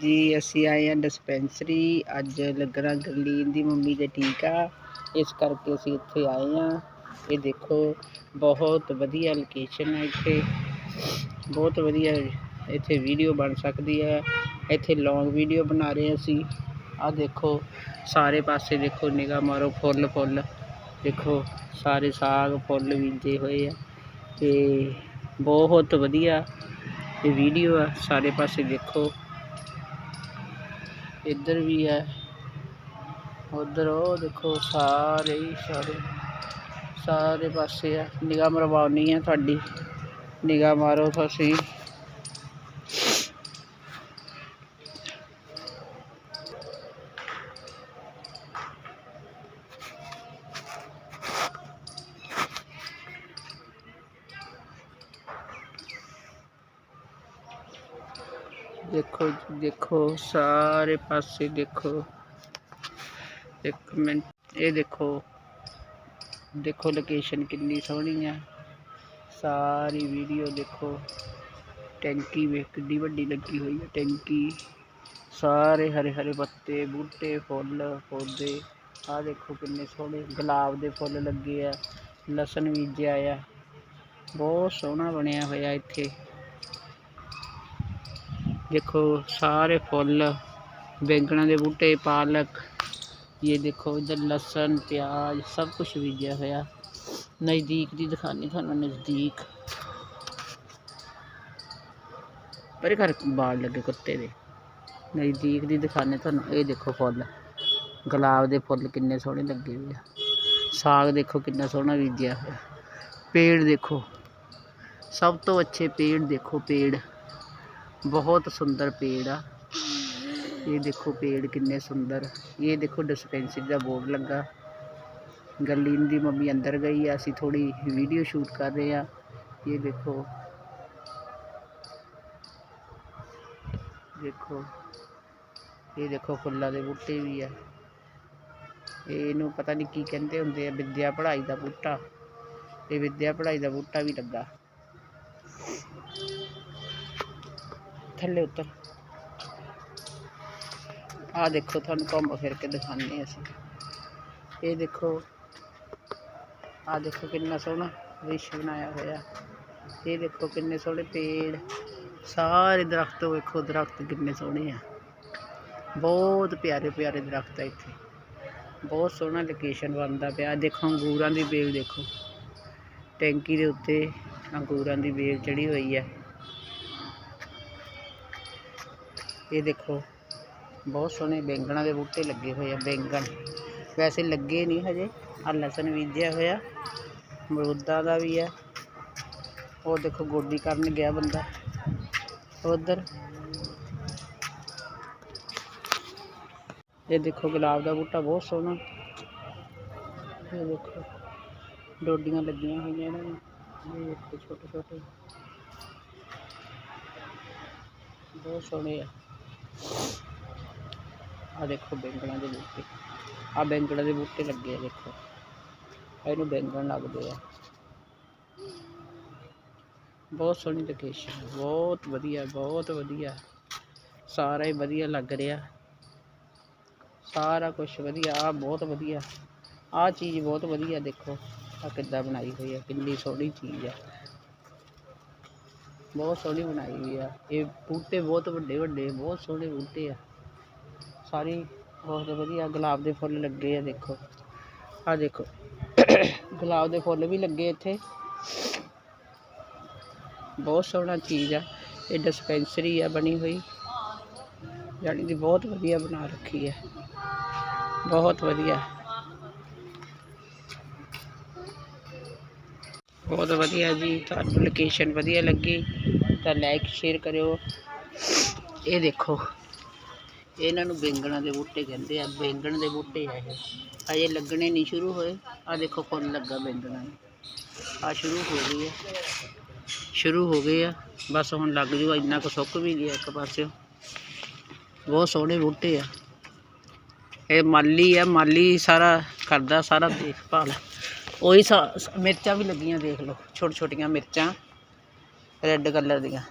ਜੀ, ਅਸੀਂ ਆਏ ਹਾਂ ਡਿਸਪੈਂਸਰੀ ਅੱਜ ਲੱਗਣਾ ਗਰਲੀਨ ਦੀ ਮੰਮੀ ਦੇ ਟੀਕਾ ਇਸ ਕਰਕੇ ਅਸੀਂ ਇੱਥੇ ਆਏ ਹਾਂ। ਇਹ ਦੇਖੋ, ਬਹੁਤ ਵਧੀਆ ਲੋਕੇਸ਼ਨ ਹੈ ਇੱਥੇ। ਬਹੁਤ ਵਧੀਆ ਇੱਥੇ ਵੀਡੀਓ ਬਣ ਸਕਦੀ ਹੈ। ਇੱਥੇ ਲੌਂਗ ਵੀਡੀਓ ਬਣਾ ਰਹੇ ਅਸੀਂ। ਆਹ ਦੇਖੋ, ਸਾਰੇ ਪਾਸੇ ਦੇਖੋ, ਨਿਗਾਹ ਮਾਰੋ, ਫੁੱਲ ਫੁੱਲ। ਦੇਖੋ, ਸਾਰੇ ਸਾਗ, ਫੁੱਲ ਬੀਜੇ ਹੋਏ ਆ। ਤੇ ਬਹੁਤ ਵਧੀਆ ਇਹ ਵੀਡੀਓ ਆ। ਸਾਰੇ ਪਾਸੇ ਦੇਖੋ। ਇੱਧਰ ਵੀ ਹੈ। ਉਧਰ ਉਹ ਦੇਖੋ, ਸਾਰੇ ਹੀ ਸਾਰੇ ਸਾਰੇ ਪਾਸੇ ਆ। ਨਿਗਾਹ ਮਰਵਾਉਣੀ ਆ ਤੁਹਾਡੀ। ਨਿਗਾਹ ਮਾਰੋ ਤੁਸੀਂ। ਦੇਖੋ ਦੇਖੋ, ਸਾਰੇ ਪਾਸੇ ਦੇਖੋ। ਇੱਕ ਮਿੰਟ, ਇਹ ਦੇਖੋ। ਦੇਖੋ ਲੋਕੇਸ਼ਨ ਕਿੰਨੀ ਸੋਹਣੀ ਆ। ਸਾਰੀ ਵੀਡੀਓ ਦੇਖੋ। ਟੈਂਕੀ ਵੇਖ ਕਿੱਡੀ ਵੱਡੀ ਲੱਗੀ ਹੋਈ ਹੈ ਟੈਂਕੀ। ਸਾਰੇ ਹਰੇ ਹਰੇ ਪੱਤੇ, ਬੂਟੇ, ਫੁੱਲ, ਪੌਦੇ। ਆਹ ਦੇਖੋ ਕਿੰਨੇ ਸੋਹਣੇ, ਗੁਲਾਬ ਦੇ ਫੁੱਲ ਲੱਗੇ ਆ। ਲਸਣ ਬੀਜਿਆ ਆ। ਬਹੁਤ ਸੋਹਣਾ ਬਣਿਆ ਹੋਇਆ ਇੱਥੇ। देखो सारे फुल बैंगना के बूटे पालक ये देखो इधर लसन प्याज सब कुछ बीजा होया नज़दीक दी दिखानी थानू नज़दीक पर घर बाल लगे कुत्ते दे नज़दीक दी दिखाने थानू ये देखो फुल गुलाब दे फुल किन्ने सोहने लगे हुए आ साग देखो किन्ना सोहना बीजा होया पेड़ देखो सब तो अच्छे पेड़ देखो पेड़ ਬਹੁਤ ਸੁੰਦਰ ਪੇੜ ਆ। ਇਹ ਦੇਖੋ ਪੇੜ ਕਿੰਨੇ ਸੁੰਦਰ। ਇਹ ਦੇਖੋ ਡਿਸਪੈਂਸਰੀ ਦਾ ਬੋਰਡ ਲੱਗਾ। ਗਰਲੀਨ ਦੀ ਮੰਮੀ ਅੰਦਰ ਗਈ ਆ। ਅਸੀਂ ਥੋੜੀ ਵੀਡੀਓ ਸ਼ੂਟ ਕਰ ਰਹੇ ਆ। ਇਹ ਦੇਖੋ। ਦੇਖੋ। ਇਹ ਦੇਖੋ ਫੁੱਲਾਂ ਦੇ ਬੂਟੇ ਵੀ ਆ। ਇਹਨੂੰ ਪਤਾ ਨਹੀਂ ਕੀ ਕਹਿੰਦੇ ਹੁੰਦੇ ਆ। ਵਿੱਦਿਆ ਪੜ੍ਹਾਈ ਦਾ ਬੂਟਾ। ਇਹ ਵਿੱਦਿਆ ਪੜ੍ਹਾਈ ਦਾ ਬੂਟਾ ਵੀ ਲੱਗਾ। ਥੱਲੇ ਉੱਤਰ। ਆ ਦੇਖੋ, ਤੁਹਾਨੂੰ ਘੁੰਮ ਫਿਰ ਕੇ ਦਿਖਾਉਂਦੇ ਅਸੀਂ। ਇਹ ਦੇਖੋ ਆ ਦੇਖੋ ਕਿੰਨਾ ਸੋਹਣਾ ਦ੍ਰਿਸ਼ ਬਣਾਇਆ ਹੋਇਆ। ਇਹ ਦੇਖੋ ਕਿੰਨੇ ਸੋਹਣੇ ਪੇੜ। ਸਾਰੇ ਦਰਖਤ ਵੇਖੋ, ਦਰਖਤ ਕਿੰਨੇ ਸੋਹਣੇ ਆ। ਬਹੁਤ ਪਿਆਰੇ ਪਿਆਰੇ ਦਰਖਤ ਆ ਇੱਥੇ। ਬਹੁਤ ਸੋਹਣਾ ਲੋਕੇਸ਼ਨ ਬਣਦਾ ਪਿਆ। ਦੇਖੋ, ਅੰਗੂਰਾਂ ਦੀ ਬੇਲ ਦੇਖੋ। ਟੈਂਕੀ ਦੇ ਉੱਤੇ ਅੰਗੂਰਾਂ ਦੀ ਬੇਲ ਚੜੀ ਹੋਈ ਹੈ ਇਹ ਦੇਖੋ, ਬਹੁਤ ਸੋਹਣੇ ਬੈਂਗਣਾ ਦੇ ਬੂਟੇ ਲੱਗੇ ਹੋਏ ਆ, ਬੈਂਗਣ। ਵੈਸੇ ਲੱਗੇ ਨਹੀਂ ਹਜੇ ਆ ਲਸਣ ਬੀਜਿਆ ਹੋਇਆ ਮਰੂਦਾਂ ਦਾ ਵੀ ਆ। ਉਹ ਦੇਖੋ, ਗੋਡੀ ਕਰਨ ਗਿਆ ਬੰਦਾ। ਉਧਰ। ਇਹ ਦੇਖੋ, ਗੁਲਾਬ ਦਾ ਬੂਟਾ ਬਹੁਤ ਸੋਹਣਾ। ਇਹ ਦੇਖੋ, ਡੋਡੀਆਂ ਲੱਗੀਆਂ ਹੋਈਆਂ ਇਹਨਾਂ ਨੂੰ ਇਹ ਛੋਟੇ ਛੋਟੇ ਬਹੁਤ ਸੋਹਣੇ ਆ। ਆ ਦੇਖੋ ਬੈਂਗਣਾ ਦੇ ਬੂਟੇ। ਆ ਬੈਂਗਣਾ ਦੇ ਬੂਟੇ ਲੱਗੇ ਆ ਦੇਖੋ। ਇਹਨੂੰ ਬੈਂਗਣ ਲੱਗਦੇ ਆ। ਬਹੁਤ ਸੋਹਣੀ ਲੋਕੇਸ਼ਨ ਬਹੁਤ ਵਧੀਆ ਬਹੁਤ ਵਧੀਆ। ਸਾਰਾ ਹੀ ਵਧੀਆ ਲੱਗ ਰਿਹਾ। ਸਾਰਾ ਕੁਝ ਵਧੀਆ ਆ ਬਹੁਤ ਵਧੀਆ। ਆ ਚੀਜ਼ ਬਹੁਤ ਵਧੀਆ ਦੇਖੋ ਆ ਕਿੱਦਾਂ ਬਣਾਈ ਹੋਈ ਆ, ਕਿੰਨੀ ਸੋਹਣੀ ਚੀਜ਼ ਆ। ਬਹੁਤ ਸੋਹਣੀ ਬਣਾਈ ਹੋਈ ਆ। ਇਹ ਬੂਟੇ ਬਹੁਤ ਵੱਡੇ ਵੱਡੇ, ਬਹੁਤ ਸੋਹਣੇ ਬੂਟੇ ਆ। ਸਾਰੇ ਬਹੁਤ ਵਧੀਆ, ਗੁਲਾਬ ਦੇ ਫੁੱਲ ਲੱਗੇ ਆ, ਦੇਖੋ। ਆ ਦੇਖੋ, ਗੁਲਾਬ ਦੇ ਫੁੱਲ ਵੀ ਲੱਗੇ ਇੱਥੇ। ਬਹੁਤ ਸੋਹਣਾ ਚੀਜ਼ ਆ। ਇਹ ਡਿਸਪੈਂਸਰੀ ਆ ਬਣੀ ਹੋਈ। ਜਾਣੀ ਕਿ ਬਹੁਤ ਵਧੀਆ ਬਣਾ ਰੱਖੀ ਹੈ ਬਹੁਤ ਵਧੀਆ। ਬਹੁਤ ਵਧੀਆ ਜੀ। ਤੁਹਾਨੂੰ ਲੋਕੇਸ਼ਨ ਵਧੀਆ ਲੱਗੀ। ਤਾਂ ਲਾਈਕ ਸ਼ੇਅਰ ਕਰਿਓ। ਇਹ ਦੇਖੋ। ਇਹਨਾਂ ਨੂੰ ਬੈਂਗਣਾ ਦੇ ਬੂਟੇ ਕਹਿੰਦੇ ਆ। ਬੈਂਗਣ ਦੇ ਬੂਟੇ ਆ ਇਹ। ਅਜੇ ਲੱਗਣੇ ਨਹੀਂ ਸ਼ੁਰੂ ਹੋਏ। ਆ ਦੇਖੋ, ਫੁੱਲ ਲੱਗਾ ਬੈਂਗਣਾ ਆ ਸ਼ੁਰੂ ਹੋ ਗਈ ਆ। ਸ਼ੁਰੂ ਹੋ ਗਏ ਆ। ਬਸ ਹੁਣ ਲੱਗ ਜੂ ਇੰਨਾ ਕੁ ਸੁੱਕ ਵੀ ਗਿਆ ਇੱਕ ਪਾਸਿਓ। ਬਹੁਤ ਸੋਹਣੇ ਬੂਟੇ ਆ। ਇਹ ਮਾਲੀ ਆ। ਮਾਲੀ ਸਾਰਾ ਕਰਦਾ, ਸਾਰਾ ਦੇਖਭਾਲ। ਉਹੀ ਸਾ- ਮਿਰਚਾਂ ਵੀ ਲੱਗੀਆਂ, ਦੇਖ ਲਓ। ਛੋਟੀਆਂ ਛੋਟੀਆਂ ਮਿਰਚਾਂ। ਰੈੱਡ ਕਲਰ ਦੀਆਂ।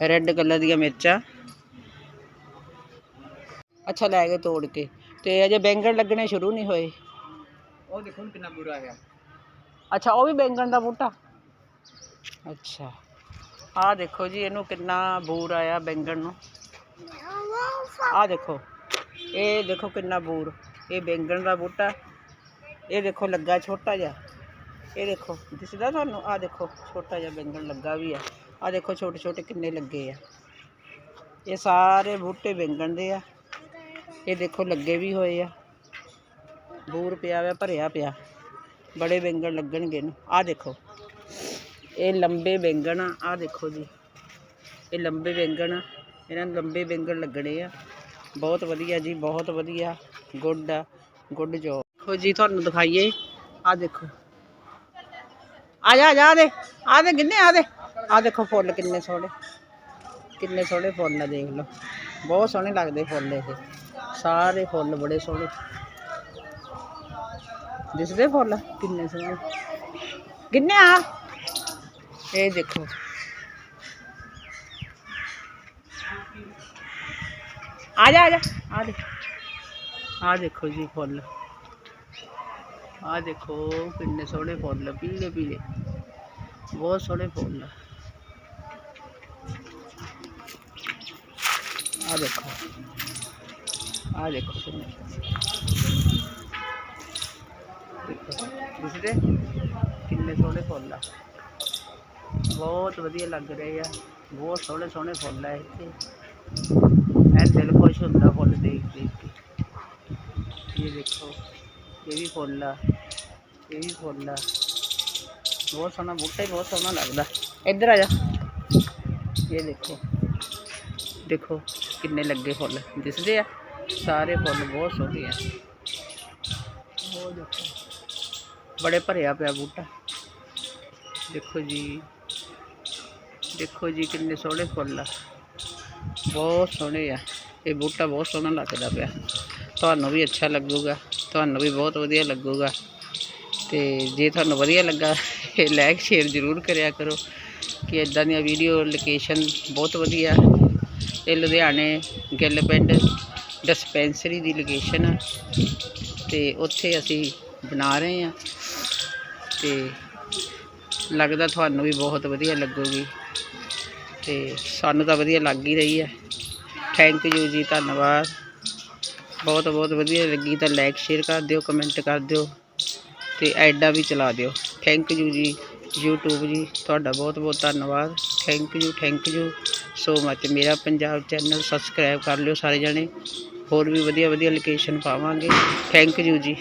ਰੈੱਡ ਕਲਰ ਦੀਆਂ ਮਿਰਚਾਂ। ਅੱਛਾ ਲੈ ਗਏ ਤੋੜ ਕੇ। ਤੇ ਅਜੇ ਬੈਂਗਣ ਲੱਗਣੇ ਸ਼ੁਰੂ ਨਹੀਂ ਹੋਏ। ਉਹ ਦੇਖੋ ਕਿੰਨਾ ਬੁਰਾ ਹੈ ਅੱਛਾ ਉਹ ਵੀ ਬੈਂਗਣ ਦਾ ਬੂਟਾ? ਅੱਛਾ। ਆਹ ਦੇਖੋ ਜੀ ਇਹਨੂੰ ਕਿੰਨਾ ਬੂਰ ਆਇਆ ਬੈਂਗਣ ਨੂੰ। ਆਹ ਦੇਖੋ ਇਹ ਦੇਖੋ ਕਿੰਨਾ ਬੂਰ। ਇਹ ਬੈਂਗਣ ਦਾ ਬੂਟਾ। ਇਹ ਦੇਖੋ ਲੱਗਾ ਛੋਟਾ ਜਿਹਾ। ਇਹ ਦੇਖੋ, ਦਿਸਦਾ ਤੁਹਾਨੂੰ? ਆਹ ਦੇਖੋ, ਛੋਟਾ ਜਿਹਾ ਬੈਂਗਣ ਲੱਗਾ ਵੀ ਆ। ਆਹ ਦੇਖੋ, ਛੋਟੇ ਛੋਟੇ ਕਿੰਨੇ ਲੱਗੇ ਆ। ਇਹ ਸਾਰੇ ਬੂਟੇ ਬੈਂਗਣ ਦੇ ਆ। ਇਹ ਦੇਖੋ, ਲੱਗੇ ਵੀ ਹੋਏ ਆ। ਬੂਰ ਪਿਆ ਵਾ, ਭਰਿਆ ਪਿਆ। ਬੜੇ ਬੈਂਗਣ ਲੱਗਣਗੇ ਇਹਨੂੰ। ਆਹ ਦੇਖੋ, ਇਹ ਲੰਬੇ ਬੈਂਗਣ ਆ। ਆਹ ਦੇਖੋ ਜੀ, ਇਹ ਲੰਬੇ ਬੈਂਗਣ ਆ। ਇਹਨਾਂ ਨੂੰ ਲੰਬੇ ਬੈਂਗਣ ਲੱਗਣੇ ਆ। ਬਹੁਤ ਵਧੀਆ ਜੀ, ਬਹੁਤ ਵਧੀਆ। ਗੁੱਡ ਆ, ਗੁੱਡ ਜੋ ਦੇਖੋ ਜੀ, ਤੁਹਾਨੂੰ ਦਿਖਾਈਏ। ਆਹ ਦੇਖੋ ਆ ਜਾ ਆ ਜਾ ਆ ਦੇ ਆ ਦੇ ਕਿੰਨੇ ਆ ਦੇ ਆ ਦੇਖੋ ਫੁੱਲ ਕਿੰਨੇ ਸੋਹਣੇ ਕਿੰਨੇ ਸੋਹਣੇ ਫੁੱਲ ਆ ਦੇਖ ਲਓ ਬਹੁਤ ਸੋਹਣੇ ਲੱਗਦੇ ਫੁੱਲ ਇਹ ਸਾਰੇ ਫੁੱਲ ਬੜੇ ਸੋਹਣੇ ਦਿਸਦੇ ਫੁੱਲ ਕਿੰਨੇ ਸੋਹਣੇ ਕਿੰਨੇ ਆ ਇਹ ਦੇਖੋ ਆ ਜਾ ਆ ਜਾ ਆ ਦੇ ਆ ਦੇਖੋ ਜੀ ਫੁੱਲ ਆ ਦੇਖੋ ਕਿੰਨੇ ਸੋਹਣੇ ਫੁੱਲ ਪੀਲੇ ਪੀਲੇ ਬਹੁਤ ਸੋਹਣੇ ਫੁੱਲ ਆ ਆਹ ਦੇਖੋ ਆ ਦੇਖੋ ਕਿੰਨੇ ਦੇਖੋ ਦਿਸਦੇ ਕਿੰਨੇ ਸੋਹਣੇ ਫੁੱਲ ਆ ਬਹੁਤ ਵਧੀਆ ਲੱਗ ਰਹੇ ਆ ਬਹੁਤ ਸੋਹਣੇ ਸੋਹਣੇ ਫੁੱਲ ਆ ਇੱਥੇ ਐ ਦਿਲ ਖੁਸ਼ ਹੁੰਦਾ ਫੁੱਲ ਦੇਖ ਦੇਖ ਕੇ ਇਹ ਦੇਖੋ ਇਹ ਵੀ ਫੁੱਲ ਆ ਇਹ ਵੀ ਫੁੱਲ ਆ ਬਹੁਤ ਸੋਹਣਾ ਬੂਟਾ ਹੀ ਬਹੁਤ ਸੋਹਣਾ ਲੱਗਦਾ ਇੱਧਰ ਆ ਜਾ ਇਹ ਦੇਖੋ ਦੇਖੋ ਕਿੰਨੇ ਲੱਗੇ ਫੁੱਲ ਦਿਸਦੇ ਆ ਸਾਰੇ ਫੁੱਲ ਬਹੁਤ ਸੋਹਣੇ ਆ ਉਹ ਦੇਖੋ ਬੜੇ ਭਰਿਆ ਪਿਆ ਬੂਟਾ ਦੇਖੋ ਜੀ ਦੇਖੋ ਜੀ ਕਿੰਨੇ ਸੋਹਣੇ ਫੁੱਲ ਆ ਬਹੁਤ ਸੋਹਣੇ ਆ ਇਹ ਬੂਟਾ ਬਹੁਤ ਸੋਹਣਾ ਲੱਗਦਾ ਪਿਆ ਤੁਹਾਨੂੰ ਵੀ ਅੱਛਾ ਲੱਗੂਗਾ ਤੁਹਾਨੂੰ ਵੀ ਬਹੁਤ ਵਧੀਆ ਲੱਗੂਗਾ। ਤੇ ਜੇ ਤੁਹਾਨੂੰ ਵਧੀਆ ਲੱਗਾ, ਇਹ ਲਾਈਕ ਸ਼ੇਅਰ ਜ਼ਰੂਰ ਕਰਿਆ ਕਰੋ ਕਿ ਇਦਾਂ ਦੀਆਂ ਵੀਡੀਓ ਲੋਕੇਸ਼ਨ ਬਹੁਤ ਵਧੀਆ। ਇਹ ਲੁਧਿਆਣੇ ਗਿੱਲ ਪਿੰਡ ਡਿਸਪੈਂਸਰੀ ਦੀ ਲੋਕੇਸ਼ਨ ਆ। ਤੇ ਉੱਥੇ ਅਸੀਂ ਬਣਾ ਰਹੇ ਆ। ਤੇ ਲੱਗਦਾ ਤੁਹਾਨੂੰ ਵੀ ਬਹੁਤ ਵਧੀਆ ਲੱਗੂਗੀ। ਤੇ ਸਾਨੂੰ ਤਾਂ ਵਧੀਆ ਲੱਗ ਹੀ ਰਹੀ ਹੈ ਥੈਂਕ ਯੂ ਜੀ, ਧੰਨਵਾਦ। ਬਹੁਤ ਬਹੁਤ ਵਧੀਆ ਲੱਗੀ ਤਾਂ ਲਾਈਕ ਸ਼ੇਅਰ ਕਰ ਦਿਓ ਕਮੈਂਟ ਕਰ ਦਿਓ ਤੇ ਐਡਾ ਵੀ ਚਲਾ ਦਿਓ। ਥੈਂਕ ਯੂ ਜੀ, YouTube ਜੀ, ਤੁਹਾਡਾ ਬਹੁਤ ਬਹੁਤ ਧੰਨਵਾਦ। Thank you thank you so much ਮੇਰਾ ਪੰਜਾਬ ਚੈਨਲ ਸਬਸਕ੍ਰਾਈਬ ਕਰ ਲਿਓ ਸਾਰੇ ਜਣੇ। ਹੋਰ ਵੀ ਵਧੀਆ ਵਧੀਆ ਲੋਕੇਸ਼ਨ ਪਾਵਾਂਗੇ। ਥੈਂਕ ਯੂ ਜੀ।